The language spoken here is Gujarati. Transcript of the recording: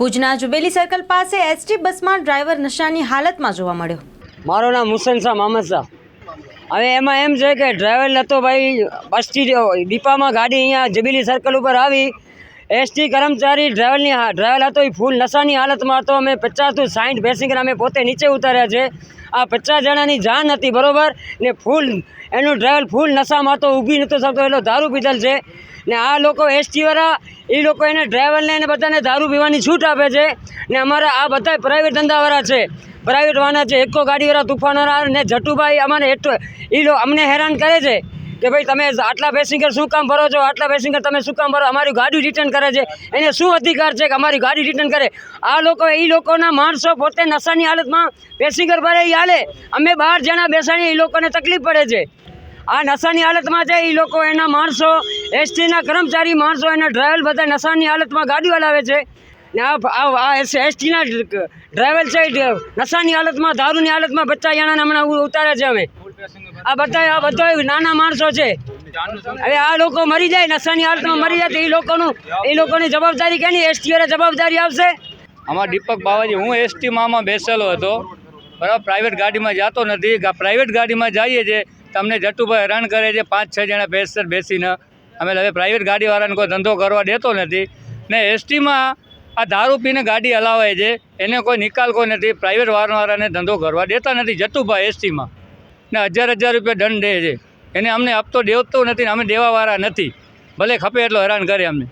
ભુજના જુબેલી સર્કલ પાસે એસટી બસમાં ડ્રાઈવર નશાની હાલતમાં જોવા મળ્યો. મારું નામ હુસેન શાહ મોહમ્મદ શાહ. હવે એમાં એમ છે કે ડ્રાઈવર હતો ભાઈ, બસથી ડીપામાં ગાડી અહીંયા જબીલી સર્કલ ઉપર આવી. એસટી કર્મચારી ડ્રાઈવરની ડ્રાઈવર હતો એ ફૂલ નશાની હાલતમાં હતો. અમે પચાસથી સાઠ પેસેન્જર અમે પોતે નીચે ઉતાર્યા છે. આ પચાસ જણાની જાન હતી, બરોબર? ને ફૂલ, એનું ડ્રાઈવર ફૂલ નશામાં હતો, ઊભી નહોતો શકતો એટલો દારૂ પીધેલ છે. ને આ લોકો એસટીવાળા એ લોકો એને ડ્રાઈવરને એને બધાને દારૂ પીવાની છૂટ આપે છે. ને અમારા આ બધા પ્રાઇવેટ ધંધાવાળા છે. પ્રાઇવેટ વાહના છે. એકો ગાડીવાળા, તુફાનવાળા ને જટુભાઈ અમારે એટલો એ લોકો અમને હેરાન કરે છે. કે ભાઈ તમે આટલા પેસેન્જર શું કામ ભરો છો? આટલા પેસેન્જર તમે શું કામ ભરો? અમારી ગાડી રિટર્ન કરે છે. એને શું અધિકાર છે કે અમારી ગાડી રિટર્ન કરે? આ લોકો એ લોકોના માણસો પોતે નશાની હાલતમાં પેસેન્જર ભરે એ હાલે. અમે બાર જણા બેસાડીએ એ લોકોને તકલીફ પડે છે. આ નશાની હાલતમાં છે એ લોકો એના માણસો, એસટીના કર્મચારી માણસો, એના ડ્રાઈવર બધા નશાની હાલતમાં ગાડીઓ હલાવે છે. ને આ એસટીના ડ્રાઈવર છે નશાની હાલતમાં, દારૂની હાલતમાં બચ્ચા જણાને હમણાં ઉતારે છે અમે. આ બધા આ બધા નાના માણસો છે. હવે આ લોકો મરી જાય, નશાની હાલતમાં મરી જાય તો એ લોકોનું એ લોકોની જવાબદારી કેની? એસટી વાળા જવાબદારી આવશે આમાં દીપક બાવાજી, હું એસટી આમાં બેસેલો હતો. બરાબર પ્રાઇવેટ ગાડીમાં જતો નથી. પ્રાઇવેટ ગાડીમાં જઈએ છીએ તમને જટુભાઈ હેરાન કરે છે પાંચ છ જણા બેસર બેસીને. અમે હવે પ્રાઇવેટ ગાડીવાળાને કોઈ ધંધો કરવા દેતો નથી. ને એસટીમાં આ દારૂ પીને ગાડી હલાવે છે, એને કોઈ નિકાલ કોઈ નથી. પ્રાઇવેટ વાહનવાળાને ધંધો કરવા દેતા નથી જટુભાઈ એસટીમાં. ને હજાર હજાર રૂપિયા દંડ દે છે. એને અમને હપ્તો દેવતો નથી ને અમે દેવાવાળા નથી. ભલે ખપે એટલો હેરાન કરે અમને.